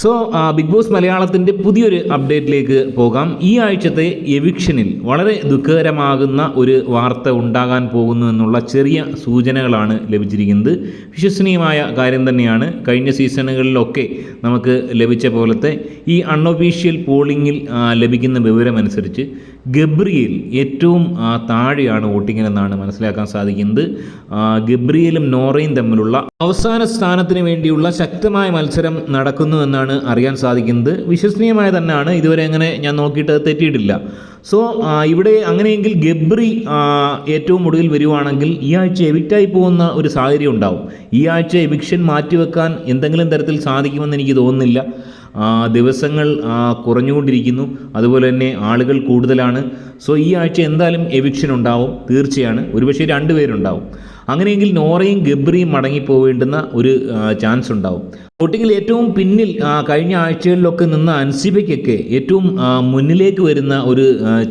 So big boss മലയാളത്തിന്റെ പുതിയൊരു അപ്ഡേറ്റിലേക്ക് പോകാം. ഈ ആഴ്ചത്തെ എവിക്ഷനിൽ വളരെ ദുഃഖകരമാകുന്ന ഒരു വാർത്ത ഉണ്ടാകാൻ പോകുന്നു എന്നുള്ള ചെറിയ സൂചനകളാണ് ലഭിച്ചിരിക്കുന്നത്. വിശ്വസനീയമായ കാര്യം തന്നെയാണ്. കഴിഞ്ഞ സീസണുകളിലൊക്കെ നമുക്ക് ലഭിച്ച പോലത്തെ ഈ അൺഒഫീഷ്യൽ പോളിങ്ങിൽ ലഭിക്കുന്ന വിവരമനുസരിച്ച് ഗബ്രിയേൽ ഏറ്റവും താഴെയാണ് വോട്ടിങ്ങിനെന്നാണ് മനസ്സിലാക്കാൻ സാധിക്കുന്നത്. ഗബ്രിയലും നോറയും തമ്മിലുള്ള അവസാന സ്ഥാനത്തിന് വേണ്ടിയുള്ള ശക്തമായ മത്സരം നടക്കുന്നു എന്നാണ് അറിയാൻ സാധിക്കുന്നത്. വിശ്വസനീയമായ തന്നെയാണ്. ഇതുവരെ അങ്ങനെ ഞാൻ നോക്കിയിട്ട് തെറ്റിയിട്ടില്ല. സോ ഇവിടെ അങ്ങനെയെങ്കിൽ ഗബ്രി ഏറ്റവും ഒടുവിൽ വരുവാണെങ്കിൽ ഈ ആഴ്ച എവിക്റ്റായി പോകുന്ന ഒരു സാഹചര്യം ഉണ്ടാവും. ഈ ആഴ്ച എവിക്ഷൻ മാറ്റിവെക്കാൻ എന്തെങ്കിലും തരത്തിൽ സാധിക്കുമെന്ന് എനിക്ക് തോന്നുന്നില്ല. ദിവസങ്ങൾ കുറഞ്ഞുകൊണ്ടിരിക്കുന്നു. അതുപോലെ തന്നെ ആളുകൾ കൂടുതലാണ്. സോ ഈ ആഴ്ച എന്തായാലും എവിക്ഷൻ ഉണ്ടാവും. തീർച്ചയാണ്. ഒരുപക്ഷെ രണ്ടുപേരുണ്ടാവും. അങ്ങനെയെങ്കിൽ നോറയും ഗബ്രിയും മടങ്ങിപ്പോവേണ്ടുന്ന ഒരു ചാൻസ് ഉണ്ടാവും. വോട്ടിങ്ങിൽ ഏറ്റവും പിന്നിൽ കഴിഞ്ഞ ആഴ്ചകളിലൊക്കെ നിന്ന അൻസിബയ്ക്കൊക്കെ ഏറ്റവും മുന്നിലേക്ക് വരുന്ന ഒരു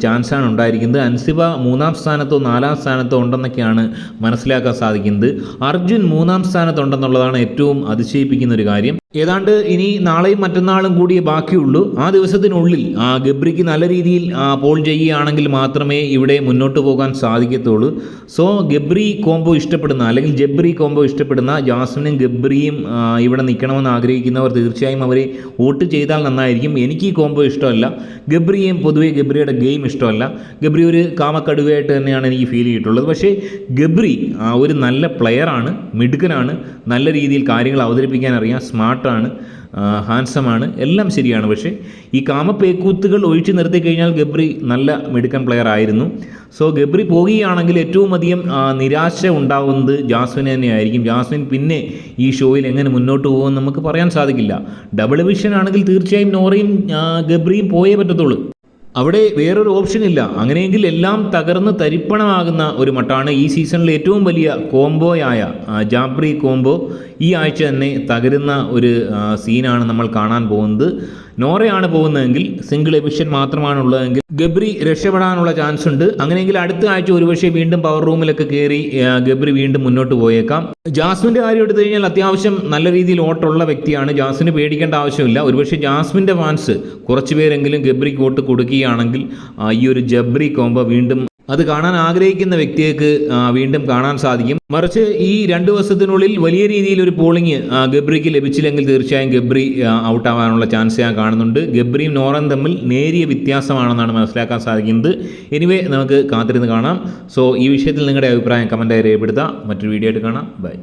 ചാൻസാണ് ഉണ്ടായിരിക്കുന്നത്. അൻസിബ മൂന്നാം സ്ഥാനത്തോ നാലാം സ്ഥാനത്തോ ഉണ്ടെന്നൊക്കെയാണ് മനസ്സിലാക്കാൻ സാധിക്കുന്നത്. അർജുൻ മൂന്നാം സ്ഥാനത്തുണ്ടെന്നുള്ളതാണ് ഏറ്റവും അതിശയിപ്പിക്കുന്ന ഒരു കാര്യം. ഏതാണ്ട് ഇനി നാളെയും മറ്റന്നാളും കൂടിയേ ബാക്കിയുള്ളൂ. ആ ദിവസത്തിനുള്ളിൽ ആ ഗബ്രിക്ക് നല്ല രീതിയിൽ പോൾ ചെയ്യുകയാണെങ്കിൽ മാത്രമേ ഇവിടെ മുന്നോട്ട് പോകാൻ സാധിക്കത്തുള്ളൂ. സോ ഗബ്രി കോംബോ ഇഷ്ടപ്പെടുന്ന അല്ലെങ്കിൽ ജബ്രി കോംബോ ഇഷ്ടപ്പെടുന്ന ജാസ്മിനും ഗബ്രിയും ഇവിടെ ഇവിടെ നിൽക്കണമെന്ന് ആഗ്രഹിക്കുന്നവർ തീർച്ചയായും അവരെ വോട്ട് ചെയ്താൽ നന്നായിരിക്കും. എനിക്ക് ഈ കോംബോ ഇഷ്ടമല്ല. ഗബ്രിയേയും പൊതുവേ ഗബ്രിയുടെ ഗെയിം ഇഷ്ടമല്ല. ഗബ്രി ഒരു കാമക്കടുവയായിട്ട് തന്നെയാണ് എനിക്ക് ഫീൽ ചെയ്തിട്ടുള്ളത്. പക്ഷേ ഗബ്രി ഒരു നല്ല പ്ലെയറാണ് മിടുക്കനാണ്. നല്ല രീതിയിൽ കാര്യങ്ങൾ അവതരിപ്പിക്കാൻ അറിയാം സ്മാർട്ടാണ് ഹാൻസമാണ്. എല്ലാം ശരിയാണ്. പക്ഷേ ഈ കാമപ്പേക്കൂത്തുകൾ ഒഴിച്ചു നിർത്തി കഴിഞ്ഞാൽ ഗബ്രി നല്ല മിടുക്കൻ പ്ലെയർ ആയിരുന്നു. സോ ഗബ്രി പോകുകയാണെങ്കിൽ ഏറ്റവും അധികം നിരാശ ഉണ്ടാവുന്നത് ജാസ്മിന് തന്നെയായിരിക്കും. ജാസ്മിൻ പിന്നെ ഈ ഷോയിൽ എങ്ങനെ മുന്നോട്ട് പോകുമെന്ന് നമുക്ക് പറയാൻ സാധിക്കില്ല. ഡബിൾ വിഷൻ ആണെങ്കിൽ തീർച്ചയായും നോറയും ഗബ്രിയും പോയേ പറ്റത്തുള്ളൂ. അവിടെ വേറൊരു ഓപ്ഷൻ ഇല്ല. അങ്ങനെയെങ്കിൽ എല്ലാം തകർന്ന് തരിപ്പണമാകുന്ന ഒരു മട്ടാണ് ഈ സീസണിലെ ഏറ്റവും വലിയ കോംബോയായ ജാബ്രി കോംബോ ഈ ആഴ്ച തന്നെ തകരുന്ന ഒരു സീനാണ് നമ്മൾ കാണാൻ പോകുന്നത്. നോറയാണ് പോകുന്നതെങ്കിൽ സിംഗിൾ എവിഷൻ മാത്രമാണ് ഉള്ളതെങ്കിൽ ഗബ്രി രക്ഷപ്പെടാനുള്ള ചാൻസ് ഉണ്ട് അങ്ങനെയെങ്കിൽ അടുത്ത ആഴ്ച ഒരുപക്ഷെ വീണ്ടും പവർ റൂമിലൊക്കെ കയറി ഗബ്രി വീണ്ടും മുന്നോട്ട് പോയേക്കാം. ജാസ്മിന്റെ കാര്യം എടുത്തു കഴിഞ്ഞാൽ അത്യാവശ്യം നല്ല രീതിയിൽ ഓട്ടുള്ള വ്യക്തിയാണ്. ജാസ്മിന് പേടിക്കേണ്ട ആവശ്യമില്ല. ഒരുപക്ഷെ ജാസ്മിന്റെ ഫാൻസ് കുറച്ച് പേരെങ്കിലും ഗബ്രിക്ക് വോട്ട് കൊടുക്കുകയാണെങ്കിൽ ഈ ഒരു ജബ്രി കോംബോ വീണ്ടും അത് കാണാൻ ആഗ്രഹിക്കുന്ന വ്യക്തിക്ക് വീണ്ടും കാണാൻ സാധിക്കും. മറിച്ച് ഈ രണ്ട് ദിവസത്തിനുള്ളിൽ വലിയ രീതിയിൽ ഒരു പോളിംഗ് ഗബ്രിക്ക് ലഭിച്ചില്ലെങ്കിൽ തീർച്ചയായും ഗബ്രി ഔട്ട് ആവാനുള്ള ചാൻസ് ഞാൻ കാണുന്നുണ്ട്. ഗബ്രിയും നോറൻ തമ്മിൽ നേരിയ വ്യത്യാസമാണെന്നാണ് മനസ്സിലാക്കാൻ സാധിക്കുന്നത്. എനിവേ നമുക്ക് കാത്തിരുന്ന് കാണാം. സോ ഈ വിഷയത്തിൽ നിങ്ങളുടെ അഭിപ്രായം കമന്റായി രേഖപ്പെടുത്താം. മറ്റൊരു വീഡിയോ ആയിട്ട് കാണാം. ബൈ